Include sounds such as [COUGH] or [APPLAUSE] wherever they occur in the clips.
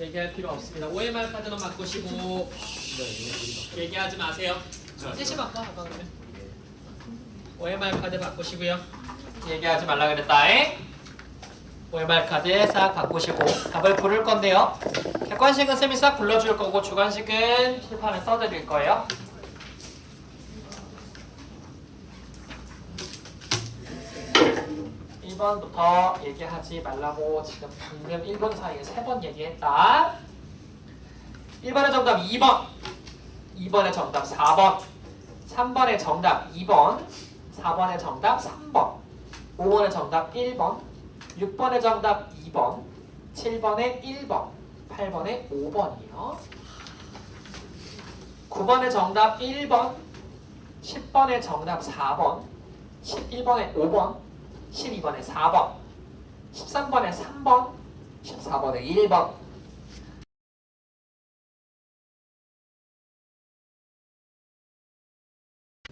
얘기할 필요 없습니다. OMR 카드만 바꾸시고 얘기하지 마세요. 셋이 바꿔 아까 그러면. OMR 카드 바꾸시고요. 얘기하지 말라 그랬다잉. OMR 카드 싹 바꾸시고 답을 부를 건데요. 객관식은 쌤이 싹 불러줄 거고 주관식은 실판에 써드릴 거예요. 1번부터 얘기하지 말라고 지금 방금 1분 사이에 3번 얘기했다. 1번의 정답 2번, 2번의 정답 4번, 3번의 정답 2번, 4번의 정답 3번, 5번의 정답 1번, 6번의 정답 2번, 7번의 1번, 8번의 5번이요. 9번의 정답 1번, 10번의 정답 4번, 11번의 5번, 12번에 4번, 13번에 3번, 14번에 1번.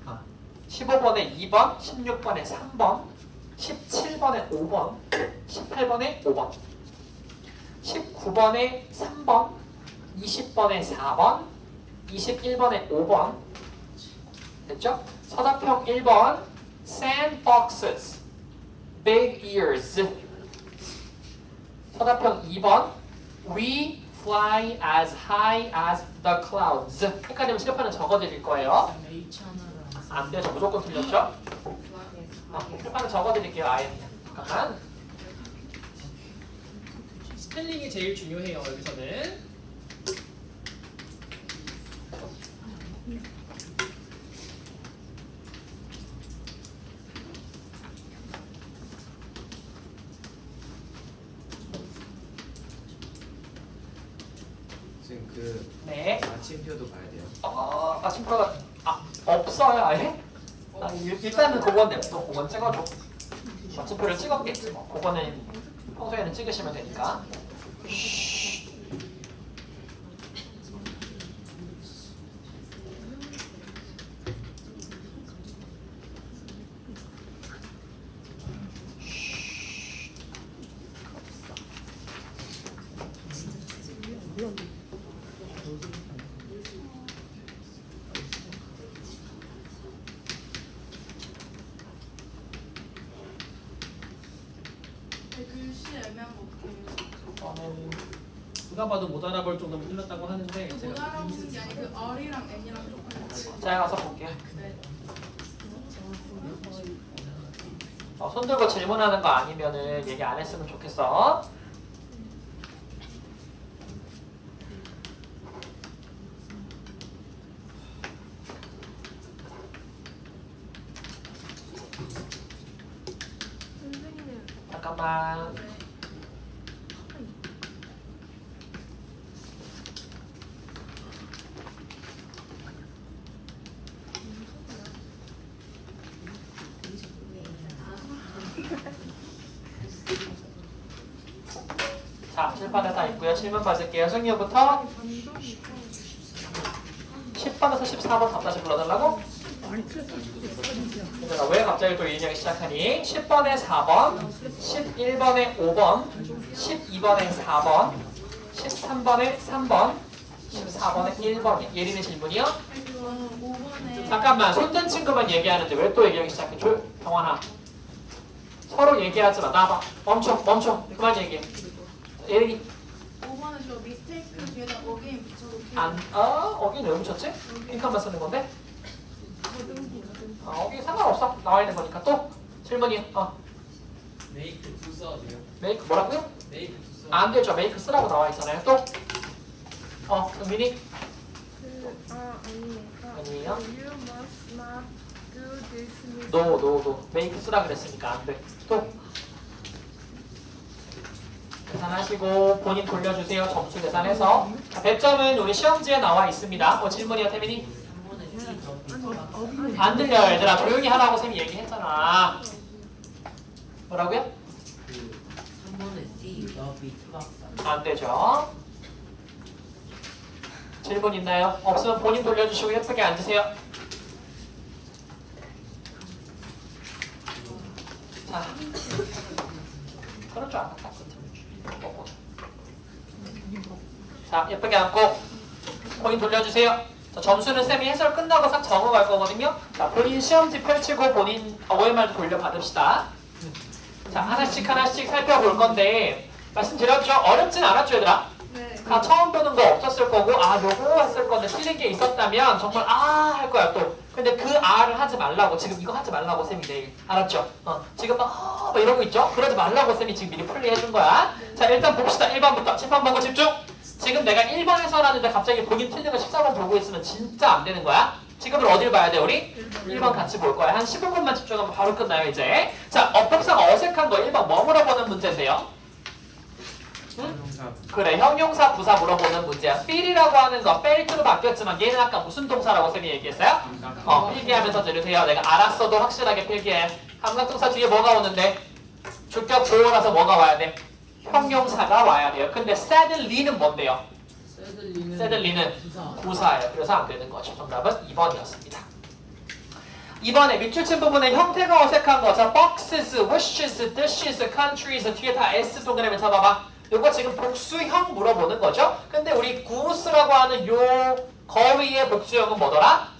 아, 15번에 2번, 16번에 3번, 17번에 5번, 18번에 5번, 19번에 3번, 20번에 4번, 21번에 5번. 됐죠? 서답형 1번, sandboxes. Big ears. 서답형 2번 We fly as high as the clouds. 헷갈리면 실판은 적어드릴 거예요. 안. 저 무조건 틀렸죠? 어, 실판은 적어드릴게요. 아예. 잠깐만. 스펠링이 제일 중요해요. 여기서는. 지금 그 네. 아침표도 봐야 돼요. 어, 아침표가 아, 아예? 아, 일- 일단은 그건 냅둬. 그건 찍어줘. 아침표를 찍었겠지 뭐. 그거는 평소에는 찍으시면 되니까. 쉬. 글씨 애매한 거 어떡해요? 저는 누가 봐도 못 알아볼 정도로 틀렸다고 하는데 못 제가 알아보는 게 아니고 그 R이랑 N이랑 조금 자 가서 볼게요. 네. 어, 손 들고 질문하는 거 아니면은 얘기 안 했으면 좋겠어. 선생님 잠깐만. 네. 자, 칠판에 다 있고요. 승유부터 10번에서 14번 답 다시 불러달라고? 얘들아, 왜 갑자기 또 얘기하기 시작하니? 10번에 4번, 11번에 5번, 12번에 4번, 13번에 3번, 14번에 1번. 예린의 질문이요? 5번에 잠깐만, 손든 친구만 얘기하는데 왜 또 얘기하기 시작해? 조, 경환아. 서로 얘기하지 마. 나봐. 멈춰, 멈춰. 그만 얘기해. 예린이. 5번에 저 미스테이크 뒤에다 어게인 붙여놓고 안, 어? 어긴 왜 묻혔지? 핑크만 쓰는 건데? 어, 어긴 상관없어. 나와 있는 거니까 또 질문이 어 메이크 두 써도 돼요? 메이크 뭐라고요? 메이크 두 써. 안 되죠. 메이크 쓰라고 나와 있잖아요. 또 어, 은민이 그, 아, 아니에요. 아니에요? You must not do this 노, 노, 노. 메이크 쓰라 그랬으니까 안 돼. 또 계산하시고 본인 돌려주세요. 점수 계산해서 자, 100점은 우리 시험지에 나와 있습니다. 어, 질문이요, 태민이? 안 들려요, 얘들아. 조용히 하라고 쌤이 얘기했잖아. 뭐라고요? 그 3번에 C, 너비 투박사 안 되죠. 질문 있나요? 없으면 본인 돌려주시고 예쁘게 앉으세요. 자, 그럴 줄 알았다. 자 예쁘게 앉고 코인 돌려주세요. 자, 점수는 쌤이 해설 끝나고 싹 적어갈 거거든요. 자 본인 시험지 펼치고 본인 OMR 돌려받읍시다. 자 하나씩 하나씩 살펴볼 건데 말씀드렸죠? 어렵진 않았죠 얘들아? 네. 다 처음 보는 거 없었을 거고 아 요거 했을 건데 틀린 게 있었다면 정말 아 할 거야 또 근데 그 아를 하지 말라고 지금 이거 하지 말라고 쌤이 내일 알았죠? 어 지금 막, 아, 막 이러고 있죠? 그러지 말라고 쌤이 지금 미리 풀리 해준 거야 자 일단 봅시다. 1번부터. 칠번 보고 집중. 지금 내가 1번에서 하는데 갑자기 보긴 틀린 거 14번 보고 있으면 진짜 안 되는 거야? 지금은 어딜 봐야 돼 우리? 1번 같이 볼 거야. 한 15분만 집중하면 바로 끝나요 이제. 자 어법상 어색한 거 1번 뭐 물어보는 문제인데요? 형사 그래 형용사 부사 물어보는 문제야. feel이라고 하는 거 felt로 바뀌었지만 얘는 아까 무슨 동사라고 쌤이 얘기했어요? 어 필기하면서 들으세요. 내가 알았어도 확실하게 필기해. 감각동사 뒤에 뭐가 오는데? 주격 보호라서 뭐가 와야 돼? 형용사가 와야 돼요 근데 sadly는 뭔데요? sadly는 부사. 부사예요 그래서 안 되는 거죠 정답은 2번이었습니다 2번에 밑줄친 부분에 형태가 어색한 거. 자, boxes, wishes, dishes, countries 뒤에 다 S 동그라미 잡아봐. 요거 지금 복수형 물어보는 거죠. 근데 우리 구스라고 하는 요 거위의 복수형은 뭐더라?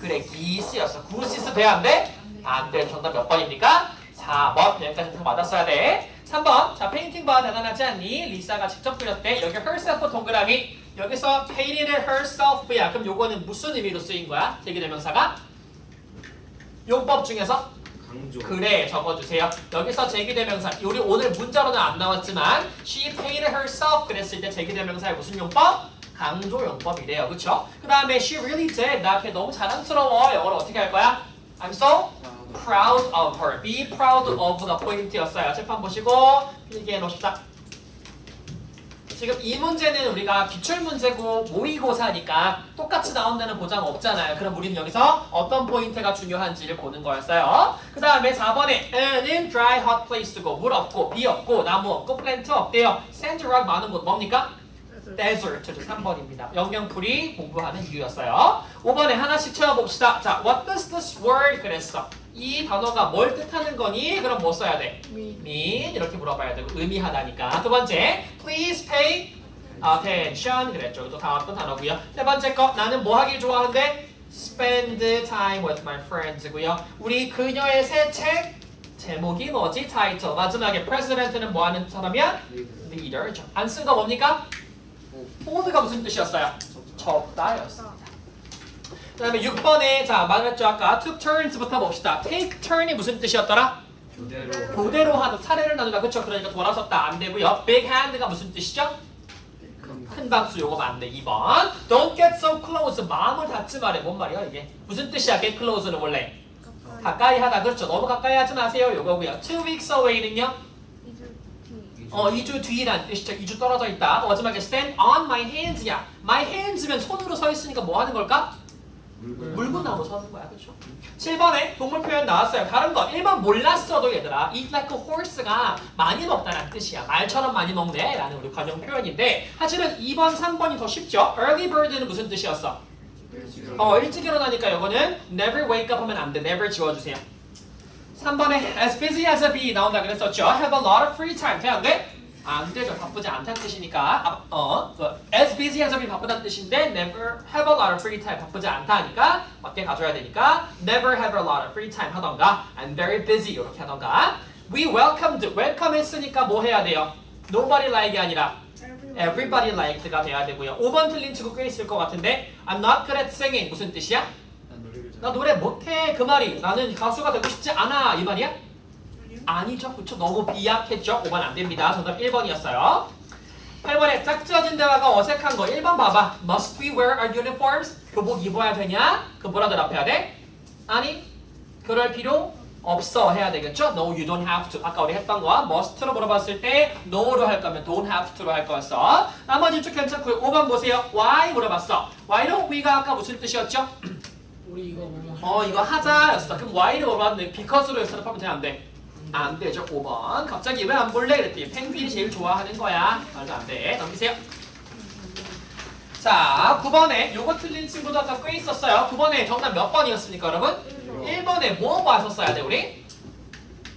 그래, 기스였어. 구시스 돼, 안 돼? 안 돼. 정답 몇 번입니까? 4번. 여기까지 다 맞았어야 돼. 3번. 자, 페인팅 봐. 대단하지 않니? 리사가 직접 그렸대. 여기 herself 동그라미. 여기서 painted herself야. 그럼 요거는 무슨 의미로 쓰인 거야? 제기대명사가? 용법 중에서 강조 그래 적어주세요. 여기서 제기대명사 우리 오늘 문자로는 안 나왔지만 she painted herself 그랬을 때 제기대명사의 무슨 용법? 강조 용법이래요. 그쵸? 그 다음에 she really did 나 걔 너무 자랑스러워 영어로 어떻게 할 거야? I'm so proud of her. Be proud of the 포인트였어요. 칠판 보시고 필기해 놓읍시다. 지금 이 문제는 우리가 기출 문제고 모의고사니까 똑같이 나온다는 보장 없잖아요. 그럼 우리는 여기서 어떤 포인트가 중요한지를 보는 거였어요. 그 다음에 4번에 는 dry hot place고 물 없고 비 없고 나무 없고 플랜트 없대요. sand rock 많은 곳 뭡니까? desert 3번입니다. 영영풀이 공부하는 이유였어요. 5번에 하나씩 채워봅시다. 자, what does this word 그랬어. 이 단어가 뭘 뜻하는 거니? 그럼 뭐 써야 돼? mean 이렇게 물어봐야 되고 의미하다니까. 두 번째, please pay attention 그랬죠. 또 다왔던 단어고요. 세 번째 거, 나는 뭐 하길 좋아하는데? spend time with my friends고요. 우리 그녀의 새 책 제목이 뭐지? 타이틀. 마지막에 president는 뭐 하는 사람이야? leader죠. 안 쓴 거 뭡니까? 포드가 무슨 뜻이었어요? 적다였습니다. 그 다음에 6번에 자 말했죠 아까 took turns부터 봅시다. take turn이 무슨 뜻이었더라? 교대로 교대로 하다 차례를 나누다 그쵸? 그러니까 돌아섰다 안 되고요. big hand가 무슨 뜻이죠? 큰 박수 요거 맞네 2번. don't get so close 마음을 닫지 말해 뭔 말이야 이게? 무슨 뜻이야 get close는 원래? 가까이 하다 그렇죠. 너무 가까이 하지 마세요 요거고요. two weeks away는요? 어, 2주 뒤란 뜻이죠. 2주 떨어져 있다. 마지막에 stand on my hands야. my hands면 손으로 서 있으니까 뭐 하는 걸까? 물고 나무 서는 거야. 그렇죠? 7번에 동물 표현 나왔어요. 다른 거 1번 몰랐어도 얘들아 eat like a horse가 많이 먹다라는 뜻이야. 말처럼 많이 먹네 라는 우리 관용 표현인데 사실은 2번, 3번이 더 쉽죠. early bird는 무슨 뜻이었어? 어, 일찍 일어나니까 이거는 never wake up 하면 안 돼. never 지워주세요. 3번에 as busy as a bee 나온다 그랬었죠. have a lot of free time. 돼안 돼? 안 되죠. 바쁘지 않다는 뜻이니까. 아, 어, 그 as busy as a bee 바쁘다는 뜻인데 never have a lot of free time 바쁘지 않다 하니까 맞게 가져야 되니까 never have a lot of free time 하던가 I'm very busy 이렇게 하던가 we welcomed welcome 했으니까 뭐 해야 돼요? nobody like이 아니라 everybody liked가 돼야 되고요. 5번 틀린 친구 꽤 있을 것 같은데 I'm not good at singing 무슨 뜻이야? 나 노래 못해 그 말이 나는 가수가 되고 싶지 않아 이 말이야? 아니죠 그쵸 너무 비약했죠 5번 안 됩니다 정답 1번이었어요 8번에 짝지어진 대화가 어색한 거 1번 봐봐 Must we wear our uniforms? 교복 입어야 되냐? 그 뭐라 대답해야 돼? 아니 그럴 필요 없어 해야 되겠죠? No you don't have to 아까 우리 했던 거와 must로 물어봤을 때 no로 할 거면 don't have to로 할 거였어 나머지 쭉 괜찮고요 5번 보세요 why 물어봤어 why don't we가 아까 무슨 뜻이었죠? [CLEARS THROAT] 우리 이거 어 이거 하자였어. 그럼 why를 물어봤는데 because로 연습하면 돼안 돼? 안 되죠. 5번. 갑자기 왜 안 볼래? 그랬더니 펭귄이 제일 좋아하는 거야. 말도 안 돼. 넘기세요. 자, 9번에 요거 틀린 친구도 아까 꽤 있었어요. 9번에 정답 몇 번이었습니까, 여러분? 1번에 뭐 봤었어야 돼, 우리?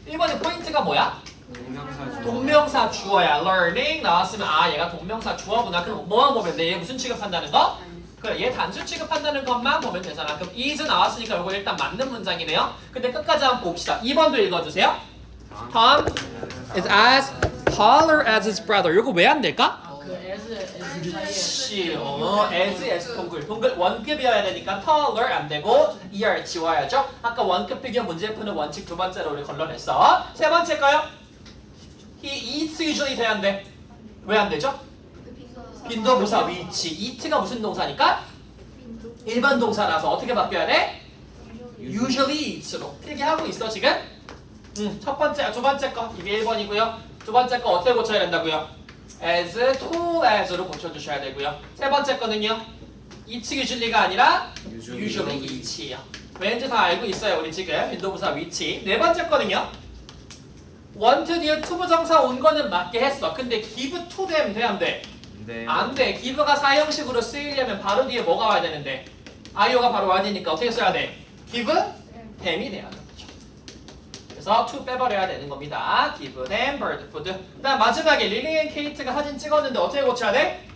1번의 포인트가 뭐야? 동명사 주어. 동명사 주어야. learning 나왔으면 아 얘가 동명사 주어구나. 그럼 뭐만 보면 돼? 얘 무슨 취급한다는 거? 그래 얘 단수 취급한다는 것만 보면 되잖아. 그럼 is 나왔으니까 이거 일단 맞는 문장이네요. 근데 끝까지 한번 봅시다. 2번도 읽어주세요. Tom is as taller as his brother. 이거 왜 안 될까? 그 S S 어, as s 동글 동글 원급이어야 되니까 taller 안 되고 er 지워야죠. 아까 원급 비교 문제 푸는 원칙 두 번째로 우리 걸러냈어. 세 번째 거요. He eats usually 돼야 안 돼. 왜 안 되죠? 빈도부사 위치. eat가 무슨 동사니까? 일반 동사라서 어떻게 바뀌어야 돼? usually eats로 이렇게 하고 있어 지금? 음, 첫 번째, 두 번째 거 이게 1번이고요. 두 번째 거 어떻게 고쳐야 된다고요? as, tall as로 고쳐주셔야 되고요. 세 번째 거는요. eats usually가 아니라 Usually. usually eats예요. 왠지 다 알고 있어요 우리 지금 빈도부사 위치. 네 번째 거는요. want 뒤에 to 부정사 온 거는 맞게 했어. 근데 give to them 돼안 돼? 네. 안 돼. give가 사형식으로 쓰이려면 바로 뒤에 뭐가 와야 되는데 i오가 바로 와야 되니까 어떻게 써야 돼? give them이 돼야 되죠. 그래서 to 빼버려야 되는 겁니다. give them bird food. 그다음 마지막에 릴리 앤 케이트가 사진 찍었는데 어떻게 고쳐야 돼?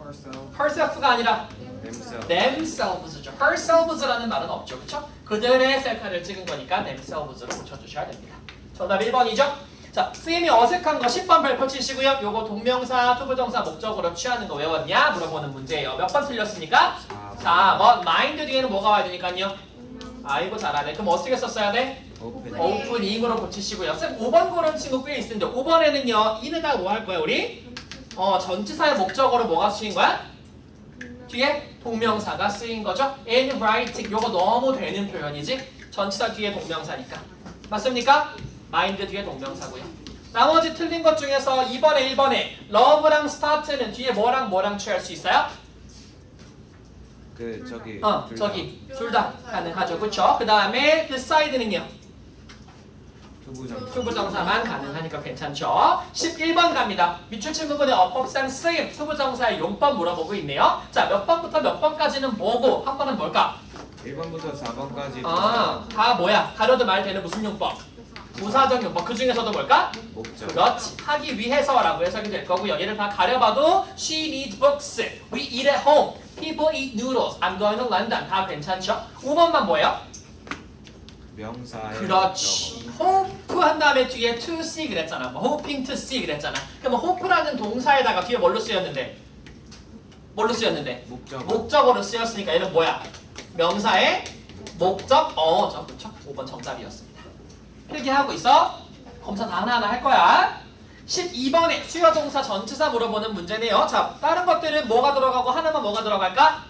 herself. herself가 아니라 themselves. themselves죠. herselves라는 말은 없죠. 그렇죠? 그들의 셀카를 찍은 거니까 themselves로 고쳐주셔야 됩니다. 정답 1번이죠? 자, 쓰임이 어색한 거 10번 발표 치시고요. 요거 동명사, 투부정사 목적으로 취하는 거 외웠냐? 물어보는 문제예요. 몇 번 틀렸습니까? 4번. 마인드 뒤에는 뭐가 와야 되니까요? 아이고 잘하네. 그럼 어떻게 썼어야 돼? Open. 오프닝으로 고치시고요. 쌤 5번 고른 친구 꽤 있는데 5번에는요. 이는다 뭐할 거야 우리? 어 전치사의 목적어로 뭐가 쓰인 거야? 뒤에 동명사가 쓰인 거죠. in writing 요거 너무 되는 표현이지. 전치사 뒤에 동명사니까. 맞습니까? 마인드 뒤에 동명사고요. 나머지 틀린 것 중에서 2번에 1번에 love랑 start는 뒤에 뭐랑 뭐랑 취할 수 있어요? 그 저기. 어 둘 다. 저기 둘 다 가능하죠. 그쵸? 그 다음에 decide는요. 투부정. 투부정사만 가능하니까 괜찮죠? 11번 갑니다. 밑줄 친구분의 어법상 쓰임 투부정사의 용법 물어보고 있네요. 자, 몇 번부터 몇 번까지는 뭐고 한 번은 뭘까? 1번부터 4번까지. 아, 다 뭐야? 가려도 말 되는 무슨 용법? 부사적 용법. 그 중에서도 뭘까? 목적. 그렇지. 하기 위해서라고 해석이 될 거고요. 얘를 다 가려봐도 she needs books. We eat at home. People eat noodles. I'm going to London. 다 괜찮죠? 5번만 뭐예요? 명사의 그렇지. Hope 한 다음에 뒤에 to see 그랬잖아. 뭐 hoping to see 그랬잖아. 그럼 hope라는 동사에다가 뒤에 뭘로 쓰였는데? 뭘로 쓰였는데? 목적. 목적어로 쓰였으니까 얘는 뭐야? 명사의 목적어죠. 그렇죠? 5번 정답이었습니다. 필기하고 있어? 검사 다 하나하나 할 거야. 12번에 수요 동사 전치사 물어보는 문제네요. 자, 다른 것들은 뭐가 들어가고 하나만 뭐가 들어갈까?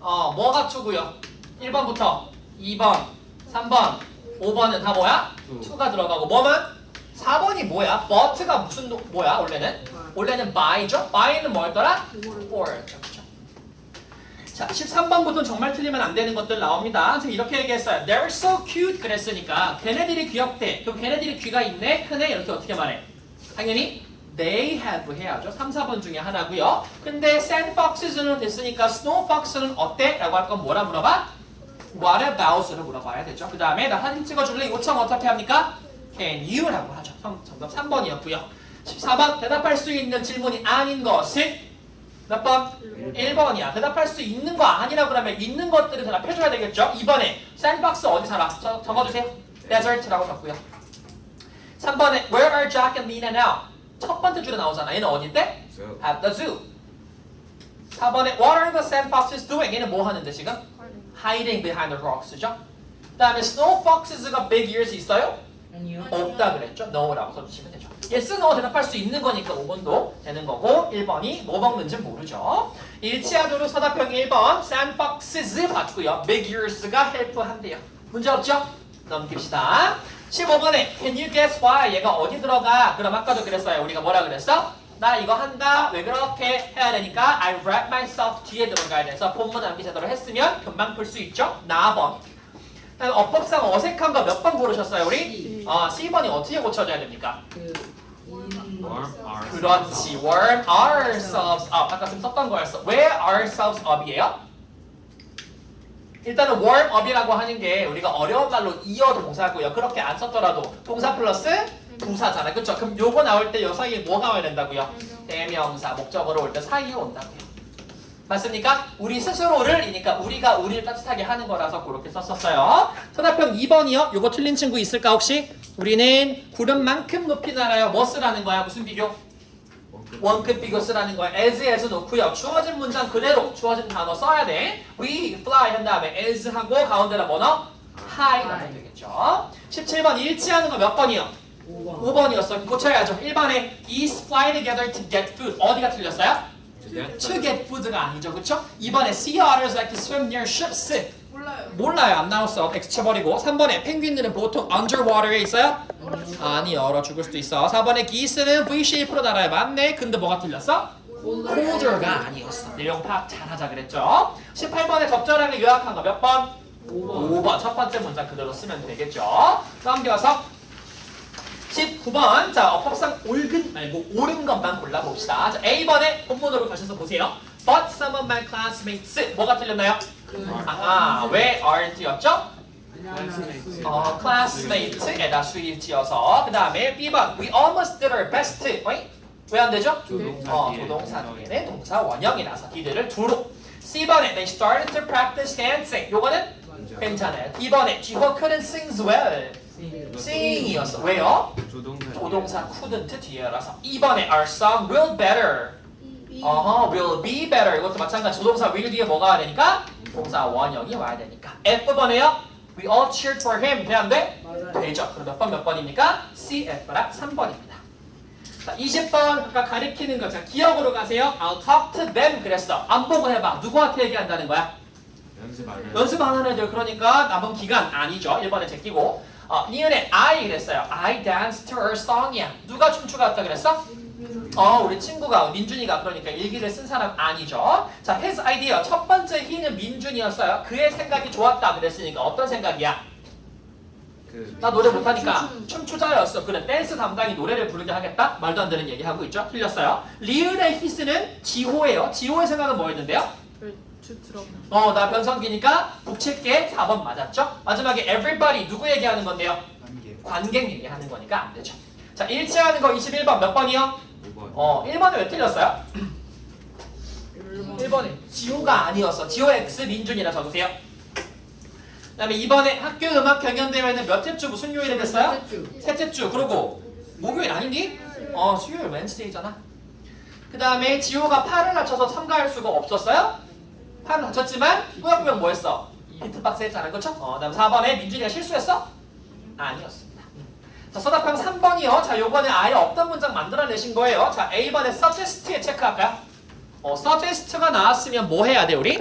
어, 뭐가 투고요? 1번부터 2번, 3번, 5번은 다 뭐야? 투. 투가 들어가고 뭐는? 4번이 뭐야? but가 무슨 노- 뭐야 원래는? 원래는 by죠? by는 뭐였더라? for. 그렇죠? 자, 13번부터는 정말 틀리면 안 되는 것들 나옵니다. 지금 이렇게 얘기했어요. They're so cute 그랬으니까 걔네들이 귀엽대. 그럼 걔네들이 귀가 있네? 크네? 이렇게 어떻게 말해? 당연히 they have 해야죠. 3, 4번 중에 하나고요. 근데 sandboxes는 됐으니까 snowfox는 어때? 라고 할 건 뭐라 물어봐? What about을 물어봐야 되죠. 그 다음에 나 사진 찍어줄래? 요청 어떻게 합니까? Can you? 라고 하죠. 성- 정답 3번이었고요. 14번 대답할 수 있는 질문이 아닌 것은 몇 번? 1번이야. 대답할 수 있는 거 아니라고 그러면 있는 것들을 대답해줘야 되겠죠? 2번에 샌박스 어디 살아? 저, 적어주세요. Desert라고 적고요. 3번에 Where are Jack and Lena now? 첫 번째 줄에 나오잖아. 얘는 어딘데? At the zoo. 4번에 What are the sandboxes doing? 얘는 뭐 하는데 지금? Hiding behind the rocks죠? 그 다음에 Snow foxes가 big ears 있어요? 아니요. 없다 그랬죠? no라고 써주시면 되죠. yes, no 대답할 수 있는 거니까 5번도 되는 거고 1번이 뭐 먹는지 모르죠. 일치하도록 서답형이 1번 sandboxes 맞고요. big ears가 help한대요. 문제 없죠? 넘깁시다. 15번에 can you guess why 얘가 어디 들어가? 그럼 아까도 그랬어요. 우리가 뭐라 그랬어? 나 이거 한다. 왜 그렇게 해야 되니까 I wrap myself 뒤에 들어가야 돼서 본문 암기 제대로 했으면 금방 풀 수 있죠? 나번. 그다음에 어법상 어색한 거 몇 번 고르셨어요 우리? 아 C번이 어떻게 고쳐져야 됩니까? 그. 그렇지 warm ourselves up 아까 쌤 썼던 거였어 왜 ourselves up이에요? 일단은 warm up이라고 하는 게 우리가 어려운 말로 이어 동사고요 그렇게 안 썼더라도 동사 플러스 부사잖아. 그쵸? 그럼 요거 나올 때 요 사이에 뭐가 와야 된다고요? 대명사, 목적어로 올 때 사이에 온다고요. 맞습니까? 우리 스스로를 이니까 우리가 우리를 따뜻하게 하는 거라서 그렇게 썼었어요. 서답형 2번이요. 요거 틀린 친구 있을까 혹시? 우리는 구름만큼 높이 날아요. 뭐 쓰라는 거야? 무슨 비교? 원급 비교 쓰라는 거야. as as 놓고요. 주어진 문장 그대로 주어진 단어 써야 돼. we fly 한 다음에 as 하고 가운데다 뭐 넣어? high 넣으면 되겠죠. 17번 일치하는 거 몇 번이요? 5번이었어. 고쳐야죠. 1번에 is fly together to get food. 어디가 틀렸어요? to get food가 아니죠. 그쵸? 2번에 sea otters like to swim near ships. 몰라요. 몰라요. 안 나왔어. X 쳐버리고. 3번에 펭귄들은 보통 underwater에 있어요? 아니 얼어 죽을 수도 있어. 4번에 geese는 V-shape로 날아요. 맞네. 근데 뭐가 틀렸어? colder가 아니었어. 내용 파악 잘하자 그랬죠. 18번에 적절하게 요약한 거 몇 번? 5번. 첫 번째 문장 그대로 쓰면 되겠죠. 넘겨서 19번. 자, 어법상 옳은 말고 옳은 것만 골라봅시다. 자, A번에 본문으로 가셔서 보세요. But some of my classmates. 뭐가 틀렸나요? 아하, 왜 aren't였죠? 어, classmate에다 수일 지어서 그 다음에 B번 We almost did our best 왜안 되죠? 어, 뒤에. 조동사 뒤에는 동사 원형이라서 D들을 두로 C번에 They started to practice dancing 요거는 괜찮아요 D번에 지호 couldn't sing well sing이었어 왜요? 조동사 조동사 couldn't 뒤에라서 2번에 Our song will better 이 어허, will be better. 이것도 마찬가지. 조동사 will 뒤에 뭐가 와야 되니까? 동사 원형이 와야 되니까. F번에요. We all cheered for him. 돼? 되죠. 그럼 몇 번 몇 번입니까? C, F랑 3번입니다. 자, 20번 아까 가리키는 거. 자, 기억으로 가세요. I'll talk to them 그랬어. 안 보고 해봐. 누구한테 얘기한다는 거야? 연습 안 해. 연습 안 하는 애들. 그러니까 남은 기간 아니죠. 1번에 제끼고. 어, 니은에 I 그랬어요. I danced to her song이야. 누가 춤추고 왔다 그랬어? 어, 우리 친구가 민준이가 그러니까 일기를 쓴 사람 아니죠. 자, his idea 첫 번째 he는 민준이었어요. 그의 생각이 좋았다 그랬으니까 어떤 생각이야? 그나 노래 못하니까 춤추자였어. 그래, 댄스 담당이 노래를 부르게 하겠다? 말도 안 되는 얘기 하고 있죠. 틀렸어요. 리을의 his는 지호예요. 지호의 생각은 뭐였는데요? 어, 나 변성기니까 북칠게 4번 맞았죠? 마지막에 everybody 누구 얘기하는 건데요? 관계 관객 얘기하는 거니까 안 되죠. 자, 일치하는 거 21번 몇 번이요? 5번 어, 1번에 왜 틀렸어요? 1번에 지호가 아니었어. 지호 X 민준이라 적으세요. 그 다음에 2번에 학교 음악 경연대회는 몇 째 주 무슨 요일에 됐어요? 셋째 주. 그리고 목요일 아니니? 어, 수요일 웬스데이잖아. 그 다음에 지호가 팔을 다쳐서 참가할 수가 없었어요? 팔을 다쳤지만 꾸역꾸역 뭐 했어? 비트박스 했잖아. 그쵸? 어, 그 다음 4번에 민준이가 실수했어? 아니었습니다. 자, 서답형 3번이요. 자, 요거는 아예 없던 문장 만들어내신 거예요. 자, A번에 suggest에 체크할까요? 어, suggest가 나왔으면 뭐 해야 돼, 우리?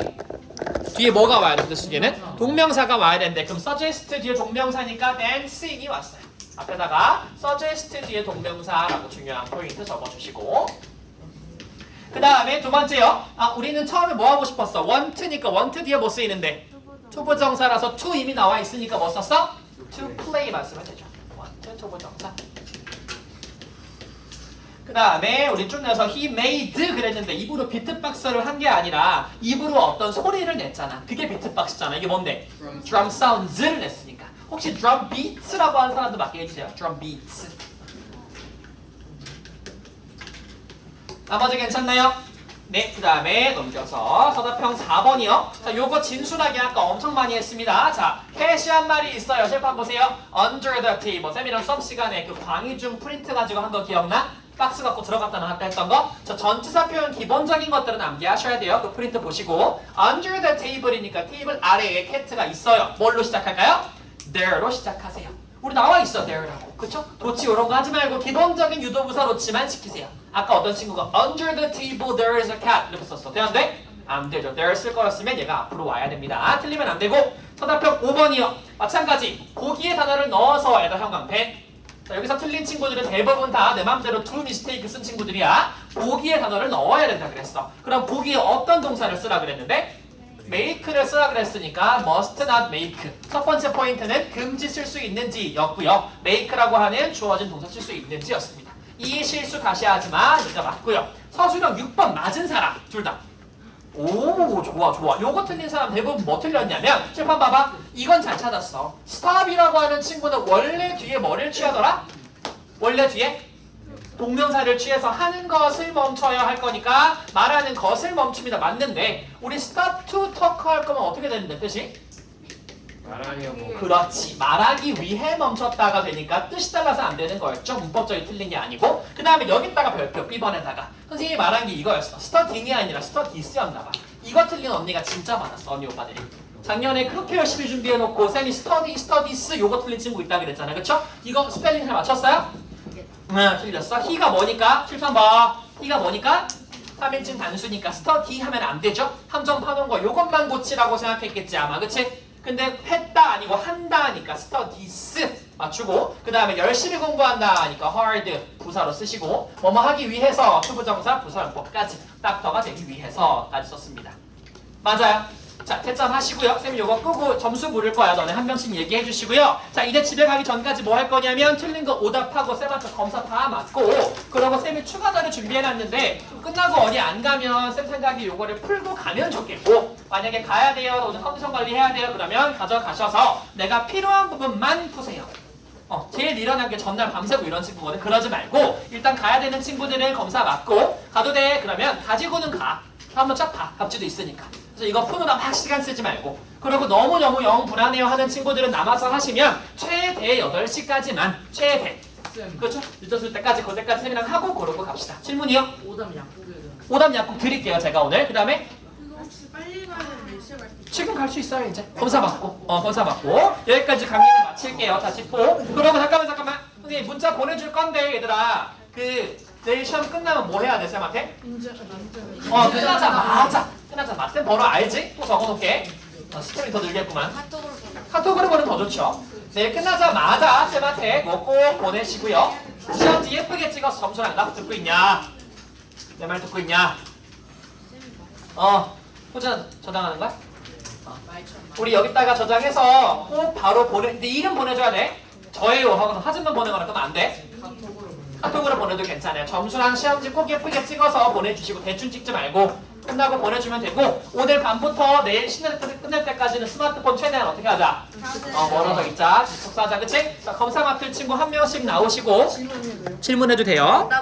뒤에 뭐가 와야 되는데, 수기는? 동명사가 와야 되는데, 그럼 suggest 뒤에 동명사니까 dancing이 왔어요. 앞에다가 suggest 뒤에 동명사라고 중요한 포인트 적어주시고. 그 다음에 두 번째요. 아, 우리는 처음에 뭐 하고 싶었어? want니까 want 뒤에 뭐 쓰이는데? 투부정사라서 to 이미 나와 있으니까 뭐 썼어? to play만 쓰면 되죠. want 투부정사. 그 다음에 우리 쭉 내서 he made 그랬는데 입으로 비트박스를 한 게 아니라 입으로 어떤 소리를 냈잖아. 그게 비트박스잖아. 이게 뭔데? drum sounds를 냈으니까. 혹시 drum beats라고 하는 사람도 맞게 해주세요. drum beats. 나머지 괜찮나요? 네, 그 다음에 넘겨서 서답형 4번이요. 자, 요거 진순하게 아까 엄청 많이 했습니다. 자, 캐시 한 마리 있어요. 실판 보세요. Under the table. 쌤이랑 수업 시간에 그 광희중 프린트 가지고 한 거 기억나? 박스 갖고 들어갔다 나갔다 했던 거? 저 전치사 표현 기본적인 것들은 암기하셔야 돼요. 그 프린트 보시고 Under the table이니까 테이블 아래에 캣가 있어요. 뭘로 시작할까요? There로 시작하세요. 우리 나와 있어 there라고. 그쵸? 도치 이런 거 하지 말고 기본적인 유도부사 도치만 시키세요. 아까 어떤 친구가 Under the table there is a cat 이렇게 썼어. 돼안 되죠. there 쓸 거였으면 얘가 앞으로 와야 됩니다. 틀리면 안 되고 서답형 5번이요. 마찬가지. 거기에 단어를 넣어서 에다 형광펜 자, 여기서 틀린 친구들은 대부분 다 내 맘대로 to mistake 쓴 친구들이야. 보기에 단어를 넣어야 된다 그랬어. 그럼 보기에 어떤 동사를 쓰라 그랬는데? make를 쓰라 그랬으니까 must not make. 첫 번째 포인트는 금지 쓸 수 있는지였고요. make라고 하는 주어진 동사 쓸 수 있는지였습니다. 이 실수 다시 하지 마. 이거 맞고요. 서술형 6번 맞은 사람 둘 다. 오 좋아 좋아 요거 틀린 사람 대부분 뭐 틀렸냐면 칠판 봐봐 이건 잘 찾았어 stop이라고 하는 친구는 원래 뒤에 뭐를 취하더라? 원래 뒤에 동명사를 취해서 하는 것을 멈춰야 할 거니까 말하는 것을 멈춥니다. 맞는데 우리 stop to 할 거면 어떻게 되는데 뜻이? 그렇지. 말하기 위해 멈췄다가 되니까 뜻이 달라서 안 되는 거였죠. 문법적인 틀린 게 아니고. 그 다음에 여기다가 별표 B번에다가. 선생님이 말한 게 이거였어. 스터딩이 아니라 스터디스였나 봐. 이거 틀린 언니가 진짜 많았어 언니 오빠들이. 작년에 그렇게 열심히 준비해놓고 쌤이 스터디 스터디스 요거 틀린 친구 있다 그랬잖아. 그쵸? 이거 스펠링 잘 맞췄어요? 응 틀렸어. 희가 뭐니까? 칠판 봐. 희가 뭐니까? 3인칭 단수니까 스터디 하면 안 되죠? 함정 파놓은 거 요것만 고치라고 생각했겠지 아마. 그치? 근데 했다 아니고 한다 하니까 studies 맞추고 그 다음에 열심히 공부한다 하니까 hard 부사로 쓰시고 뭐뭐 하기 위해서 투부정사 부사용법까지 딱터가 되기 위해서까지 썼습니다. 맞아요 자 채점 하시고요. 쌤이 요거 끄고 점수 물을 거야. 너네 한 명씩 얘기해 주시고요. 자 이제 집에 가기 전까지 뭐 할 거냐면 틀린 거 오답하고 쌤한테 검사 다 맞고 그러고 쌤이 추가 자료 준비해 놨는데 끝나고 어디 안 가면 쌤 생각에 요거를 풀고 가면 좋겠고 만약에 가야 돼요. 오늘 컨디션 관리 해야 돼요. 그러면 가져가셔서 내가 필요한 부분만 푸세요. 어, 제일 일어난 게 전날 밤새고 이런 친구거든. 그러지 말고 일단 가야 되는 친구들은 검사 맞고 가도 돼. 그러면 가지고는 가 한번 쫙 봐. 답지도 있으니까. 그래서 이거 푸느라 막 시간 쓰지 말고. 그리고 너무너무 영 불안해요 하는 친구들은 남아서 하시면 최대 8시까지만 최대. 쌤. 그렇죠? 늦었을 때까지 그때까지 쌤이랑 하고 그러고 갑시다. 질문이요? 오답 약국에는 오답 약국 드릴게요 제가 오늘. 그 다음에 그거 혹시 빨리 가면 몇 시에 갈수 있어요? 지금 갈 수 있어요 이제. 검사 받고. 어 검사 받고. 여기까지 강의를 마칠게요. 다시 또 그러고 잠깐만 잠깐만. 선생님 문자 보내줄 건데 얘들아. 그 내일 시험 끝나면 뭐 해야 돼 쌤한테? 인제 남자는 어 끝나자마자 끝나자마자 쌤 번호 알지? 또 적어놓게. 어, 시간이 더 늘겠구만. 카톡으로 보면 더 좋죠. 내일 끝나자마자 쌤한테 뭐 꼭 보내시고요. 시험지 예쁘게 찍어서 점수랑 나 듣고 있냐? 내 말 듣고 있냐? 어 호전 저장하는 거야? 우리 여기다가 저장해서 꼭 바로 보내 근데 이름 보내줘야 돼. 저예요. 하고 사진만 보내거나 그러면 안돼. 카톡으로 카톡으로 보내도 괜찮아요. 점수랑 시험지 꼭 예쁘게 찍어서 보내주시고 대충 찍지 말고 끝나고 보내주면 되고 오늘 밤부터 내일 신날 때 끝날 때까지는 스마트폰 최대한 어떻게 하자? 어 멀어서 있자. 접속하자. 그치? 자 검사 맡을 친구 한 명씩 나오시고 질문해도 돼요. 나